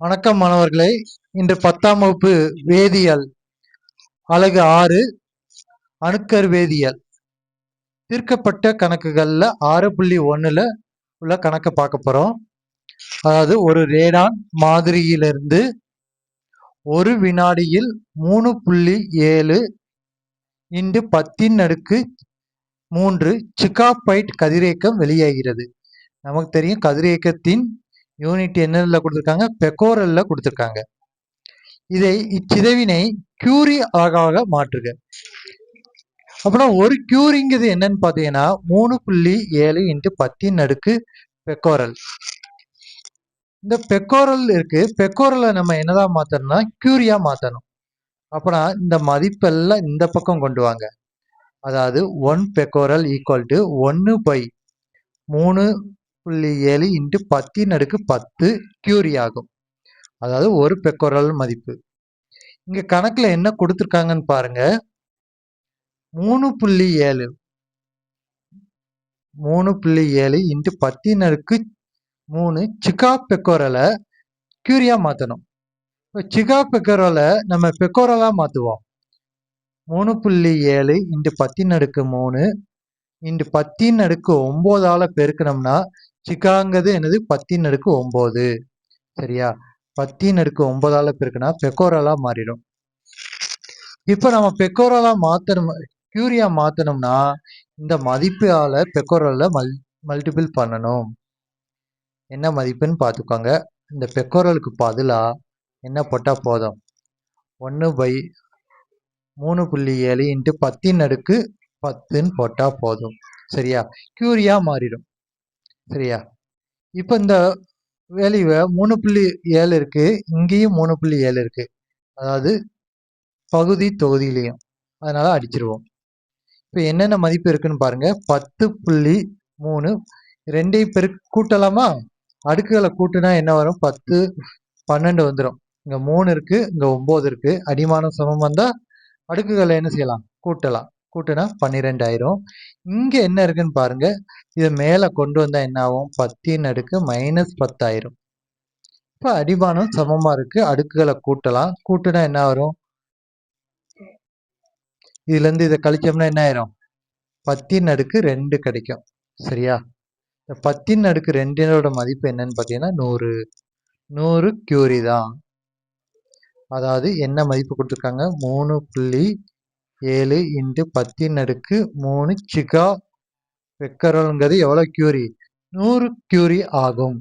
வணக்கம் மாணவர்களே. இன்று பத்தாம் வகுப்பு வேதியியல் அழகு ஆறு அணுக்கர் வேதியியல். தீர்க்கப்பட்ட கணக்குகளில் ஆறு புள்ளி ஒன்றில் உள்ள கணக்கை பார்க்க போகிறோம் அதாவது ஒரு ரேடான் மாதிரியிலிருந்து ஒரு வினாடியில் மூணு புள்ளி ஏழு இன்று பத்தின் அடுக்கு மூன்று சிக்காபைட் கதிரியக்கம் வெளியாகிறது. நமக்கு தெரியும் கதிரியக்கத்தின் யூனிட் என்ன கொடுத்துருக்காங்க? பெக்கோரல்ல கொடுத்துருக்காங்க. இதை இச்சிதைவினை கியூரி அழகாக மாற்றுக. அப்புறம் ஒரு கியூரிங்கிறது என்னன்னு பார்த்தீங்கன்னா மூணு புள்ளி ஏழு இன்ட்டு பத்தின் அடுக்கு பெக்கோரல் இந்த பெக்கோரல் இருக்கு. பெக்கோரலை நம்ம என்னதான் மாத்தணும்னா கியூரியா மாத்தணும். அப்புறம் இந்த மதிப்பெல்லாம் இந்த பக்கம் கொண்டு வாங்க. அதாவது ஒன் பெக்கோரல் ஈக்குவல் டு ஒன்று பை மூணு புள்ளி ஏழு இன்ட்டு பத்தின் அடுக்கு பத்து கியூரி ஆகும். அதாவது ஒரு பெக்கோரல் மதிப்பு. இங்கே கணக்கில் என்ன கொடுத்துருக்காங்கன்னு பாருங்க. மூணு புள்ளி ஏழு. மூணு புள்ளி ஏழு இன்ட்டு பத்தினருக்கு மூணு சிகா பெக்கோரலை கியூரியாக மாற்றணும் இப்போ சிகா பெக்கோரலை நம்ம பெக்கோரலாக மாற்றுவோம் மூணு புள்ளி ஏழு இன்ட்டு பத்தினருக்கு மூணு இன்ட்டு பத்தின் அடுக்கு ஒம்போதால பெருக்கணும்னா சிக்காங்கிறது என்னது? பத்தின் அடுக்கு ஒம்போது. சரியா? பத்தின் அடுக்கு ஒன்பதால பெருக்குனா பெக்கோரலா மாறிடும். இப்போ நம்ம பெக்கோரலா மாத்தணும் கியூரியா மாத்தணும்னா இந்த மதிப்பால பெக்கோரல்ல மல் மல்டிபிள் பண்ணணும். என்ன மதிப்புன்னு பார்த்துக்கோங்க இந்த பெக்கோரலுக்கு பதிலாக என்ன போட்டால் போதும்? ஒன்று பை மூணு புள்ளி ஏழு இன்ட்டு பத்தின் அடுக்கு பத்துன்னு போட்டால் போதும். சரியா? கியூரியா மாறிடும். சரியா? இப்போ இந்த வேல்யூவை மூணு புள்ளி ஏழு இருக்குது இங்கேயும் மூணு புள்ளி ஏழு இருக்குது அதாவது பகுதி தொகுதியிலையும். அதனால் அடிச்சிருவோம். இப்போ என்னென்ன மதிப்பு இருக்குன்னு பாருங்கள் பத்து புள்ளி மூணு. ரெண்டையும் பெரு கூட்டலாமா? அடுக்குகளை கூட்டுனா என்ன வரும்? பத்து பன்னெண்டு வந்துடும் இங்கே மூணு இருக்குது இங்கே ஒம்பது இருக்குது அடிமானம் சமம் வந்தால் அடுக்குகளை என்ன செய்யலாம்? கூட்டலாம். கூட்டினா பன்னிரெண்டாயிரம். இங்கே என்ன இருக்குன்னு பாருங்கள் இதை மேலே கொண்டு வந்தால் என்ன ஆகும்? பத்தின் அடுக்கு மைனஸ் பத்தாயிரம். இப்போ அடிமானம் சமமாக இருக்குது அடுக்குகளை கூட்டலாம். கூட்டினா என்ன வரும்? இதுலேருந்து இதை கழிச்சோம்னா என்ன ஆயிரும்? பத்தின் அடுக்கு ரெண்டு கிடைக்கும். சரியா? இந்த பத்தின் அடுக்கு ரெண்டினோட மதிப்பு என்னன்னு பார்த்தீங்கன்னா நூறு. நூறு கியூரி தான். அதாவது என்ன மதிப்பு கொடுத்துருக்காங்க? மூணு புள்ளி ஏழு இன்ட்டு பத்தின் அடுக்கு மூணு சிகா. பெக்கரோங்கிறது எவ்வளோ கியூரி நூறு கியூரி ஆகும்.